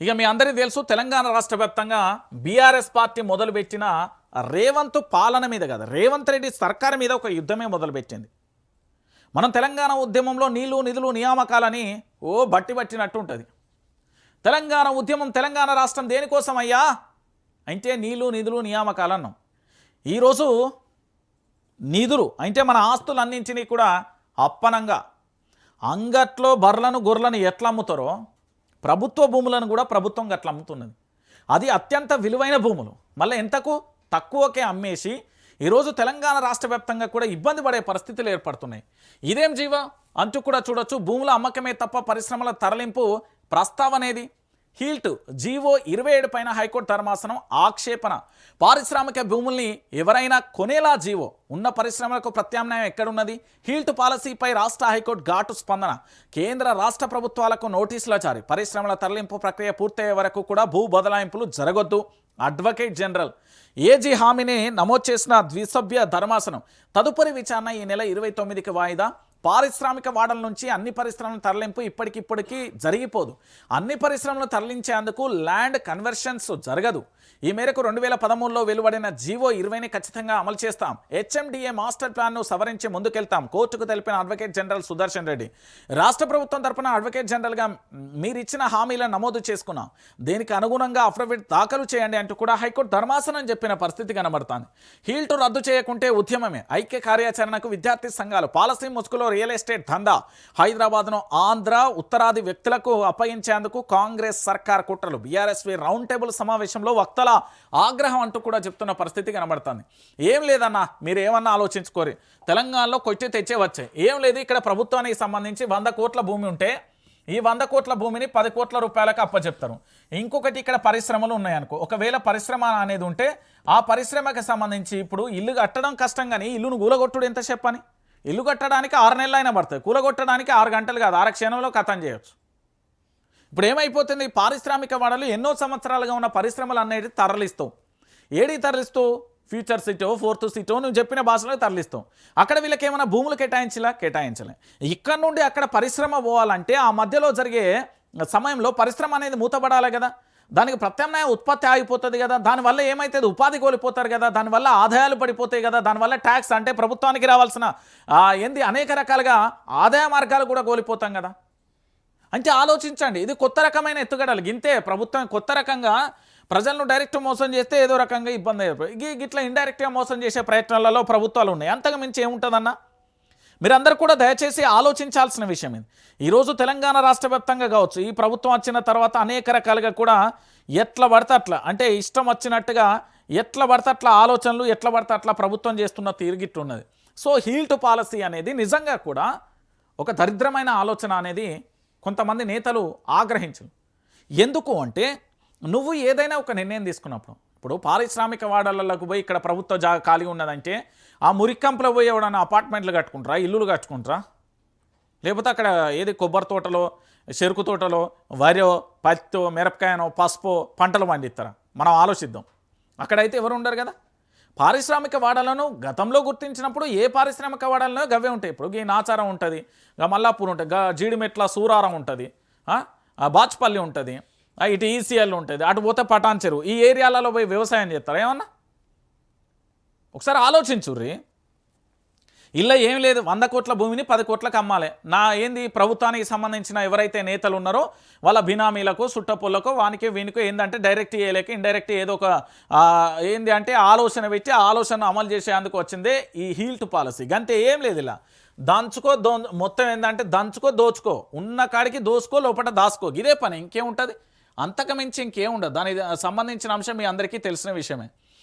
ఇక మీ అందరికీ తెలుసు తెలంగాణ రాష్ట్ర వ్యాప్తంగా బీఆర్ఎస్ పార్టీ మొదలుపెట్టిన రేవంత్ పాలన మీద కదా రేవంత్ రెడ్డి సర్కార్ మీద ఒక యుద్ధమే మొదలుపెట్టింది. మనం తెలంగాణ ఉద్యమంలో నీళ్ళు నిధులు నియామకాలని ఓ బట్టి పట్టినట్టు ఉంటుంది. తెలంగాణ ఉద్యమం తెలంగాణ రాష్ట్రం దేనికోసం అయ్యా? అంటే నీళ్ళు నిధులు నియామకాలు అన్నాం. ఈరోజు నిధులు అంటే మన ఆస్తులన్నింటినీ కూడా అప్పనంగా అంగట్లో బర్రెలను గొర్రెలను ఎట్లా అమ్ముతారో ప్రభుత్వ భూములను కూడా ప్రభుత్వం గట్ల అమ్ముతున్నది. అది అత్యంత విలువైన భూములు. మళ్ళీ ఎంతకు? తక్కువకే అమ్మేసి ఈరోజు తెలంగాణ రాష్ట్ర వ్యాప్తంగా కూడా ఇబ్బంది పడే పరిస్థితులు ఏర్పడుతున్నాయి. ఇదేం జీవ? అంటూ కూడా చూడొచ్చు. భూముల అమ్మకమే తప్ప పరిశ్రమల తరలింపు ప్రస్తావనేది? హీల్ట్ జీవో ఇరవై ఏడు పైన హైకోర్టు ధర్మాసనం ఆక్షేపణ. పారిశ్రామిక భూముల్ని ఎవరైనా కొనేలా జీవో. ఉన్న పరిశ్రమలకు ప్రత్యామ్నాయం ఎక్కడున్నది? హీల్ట్ పాలసీపై రాష్ట్ర హైకోర్టు ఘాటు స్పందన. కేంద్ర రాష్ట్ర ప్రభుత్వాలకు నోటీసుల జారీ. పరిశ్రమల తరలింపు ప్రక్రియ పూర్తయ్యే వరకు కూడా భూ బదలాయింపులు జరగొద్దు. అడ్వకేట్ జనరల్ ఏజీ హామీని నమోదు చేసిన ద్విసభ్య ధర్మాసనం. తదుపరి విచారణ ఈ నెల ఇరవై తొమ్మిదికి వాయిదా? పారిశ్రామిక వాడల నుంచి అన్ని పరిశ్రమల తరలింపు ఇప్పటికిప్పటికీ జరిగిపోదు. అన్ని పరిశ్రమలు తరలించేందుకు ల్యాండ్ కన్వర్షన్స్ జరగదు. ఈ మేరకు రెండు వేల పదమూడులో వెలువడిన జీవో ఇరవైని ఖచ్చితంగా అమలు చేస్తాం. హెచ్ఎండిఏ మాస్టర్ ప్లాన్ను సవరించి ముందుకెళ్తాం. కోర్టుకు తెలిపిన అడ్వకేట్ జనరల్ సుదర్శన్ రెడ్డి. రాష్ట్ర ప్రభుత్వం తరపున అడ్వకేట్ జనరల్గా మీరిచ్చిన హామీలను నమోదు చేసుకున్నాం. దీనికి అనుగుణంగా అఫిడవిట్ దాఖలు చేయండి అంటూ కూడా హైకోర్టు ధర్మాసనం చెప్పిన పరిస్థితి కనబడుతోంది. హీల్టు రద్దు చేయకుంటే ఉద్యమమే. ఐక్య కార్యాచరణకు విద్యార్థి సంఘాలు పాలసీ ముసుగులో రియల్ ఎస్టేట్ దందా హైదరాబాద్ను ఆంధ్ర ఉత్తరాది వ్యక్తులకు అప్పగించేందుకు కాంగ్రెస్ సర్కార్ కుట్రలు. బీఆర్ఎస్వి రౌండ్ టేబుల్ సమావేశంలో వక్తల ఆగ్రహం అంటూ కూడా చెప్తున్న పరిస్థితి కనబడుతుంది. ఏం లేదన్నా మీరు ఏమన్నా ఆలోచించుకోరు. తెలంగాణలో కొట్టి తెచ్చే వచ్చాయి ఏం లేదు ఇక్కడ ప్రభుత్వానికి సంబంధించి వంద కోట్ల భూమి ఉంటే ఈ వంద కోట్ల భూమిని పది కోట్ల రూపాయలకు అప్పచెప్తారు. ఇంకొకటి ఇక్కడ పరిశ్రమలు ఉన్నాయనుకో ఒకవేళ పరిశ్రమ అనేది ఉంటే ఆ పరిశ్రమకి సంబంధించి ఇప్పుడు ఇల్లు కట్టడం కష్టం కానీ ఇల్లును గూలగొట్టుడు ఎంత చెప్పని? ఇల్లు కట్టడానికి ఆరు నెలలు అయినా పడుతుంది కూలగొట్టడానికి ఆరు గంటలు కాదు. ఆరు క్షణంలో కథం చేయొచ్చు. ఇప్పుడు ఏమైపోతుంది? పారిశ్రామిక వాడలు ఎన్నో సంవత్సరాలుగా ఉన్న పరిశ్రమలు అనేది తరలిస్తాం. ఏడి తరలిస్తూ? ఫ్యూచర్ సిటో ఫోర్త్ సిటో నువ్వు చెప్పిన భాషలో తరలిస్తాం. అక్కడ వీళ్ళకి ఏమైనా భూములు కేటాయించలా? కేటాయించలే. ఇక్కడ నుండి అక్కడ పరిశ్రమ పోవాలంటే ఆ మధ్యలో జరిగే సమయంలో పరిశ్రమ అనేది మూతపడాలి కదా. దానికి ప్రత్యామ్నాయ ఉత్పత్తి ఆగిపోతుంది కదా దానివల్ల ఏమైతుంది? ఉపాధి కోల్పోతారు కదా దానివల్ల ఆదాయాలు పడిపోతాయి కదా దానివల్ల ట్యాక్స్ అంటే ప్రభుత్వానికి రావాల్సిన ఏంది అనేక రకాలుగా ఆదాయ మార్గాలు కూడా కోల్పోతాం కదా. అంటే ఆలోచించండి ఇది కొత్త రకమైన ఎత్తుగడలు. గింతే ప్రభుత్వం కొత్త రకంగా ప్రజలను డైరెక్ట్ మోసం చేస్తే ఏదో రకంగా ఇబ్బంది అయిపోయి ఇట్లా ఇండైరెక్ట్గా మోసం చేసే ప్రయత్నాలలో ప్రభుత్వాలు ఉన్నాయి. అంతకు మించి ఏముంటుందన్నా? మీరందరూ కూడా దయచేసి ఆలోచించాల్సిన విషయం ఇది. ఈరోజు తెలంగాణ రాష్ట్ర వ్యాప్తంగా కావచ్చు ఈ ప్రభుత్వం వచ్చిన తర్వాత అనేక రకాలుగా కూడా ఎట్ల పడితే అట్లా అంటే ఇష్టం వచ్చినట్టుగా ఎట్ల పడితే అట్లా ఆలోచనలు ఎట్ల పడితే అట్లా ప్రభుత్వం చేస్తున్న తీరుగిట్టున్నది సో హీల్ టు పాలసీ అనేది నిజంగా కూడా ఒక దరిద్రమైన ఆలోచన అనేది కొంతమంది నేతలు ఆగ్రహించరు. ఎందుకు అంటే నువ్వు ఏదైనా ఒక నిర్ణయం తీసుకున్నప్పుడు ఇప్పుడు పారిశ్రామిక వాడలకు పోయి ఇక్కడ ప్రభుత్వ జాగా ఖాళీ ఉన్నదంటే ఆ మురికంపులో పోయి ఎవడన్నా అపార్ట్మెంట్లు కట్టుకుంటారా? ఇల్లులు కట్టుకుంటారా? లేకపోతే అక్కడ ఏది కొబ్బరి తోటలో చెరుకు తోటలో వరో పత్తో మిరపకాయనో పసుపు పంటలు పండిస్తారా? మనం ఆలోచిద్దాం. అక్కడైతే ఎవరు ఉండరు కదా. పారిశ్రామిక వాడలను గతంలో గుర్తించినప్పుడు ఏ పారిశ్రామిక వాడలను గవే ఉంటాయి. ఇప్పుడు ఈ నాచారం ఉంటుంది మల్లాపూర్ ఉంటుంది గ జీడిమెట్ల సూరారం ఉంటుంది బాచ్పల్లి ఉంటుంది ఇటు ఈసీఎల్ ఉంటుంది అటు పోతే పటాన్ చెరువు. ఈ ఏరియాలలో పోయి వ్యవసాయం చేస్తారా ఏమన్నా? ఒకసారి ఆలోచించుర్రి ఇలా ఏం లేదు వంద కోట్ల భూమిని పది కోట్లకు అమ్మాలి. నా ఏంది ప్రభుత్వానికి సంబంధించిన ఎవరైతే నేతలు ఉన్నారో వాళ్ళ బినామీలకు సుట్టపుల్లకు వానికి వీనికి ఏంటంటే డైరెక్ట్ చేయలేక ఇండైరెక్ట్ ఏదో ఒక ఏంది అంటే ఆలోచన పెట్టి ఆలోచన అమలు చేసేందుకు వచ్చిందే ఈ హీల్ట్ పాలసీ. గంతే ఏం లేదు ఇలా. దంచుకో దో మొత్తం ఏంటంటే దంచుకో దోచుకో. ఉన్న కాడికి దోచుకో లోపల దాచుకో. ఇదే పని ఇంకేముంటుంది? అంతకు మించి ఇంకేముండదు దానికి సంబంధించిన అంశం మీ అందరికీ తెలిసిన విషయమే.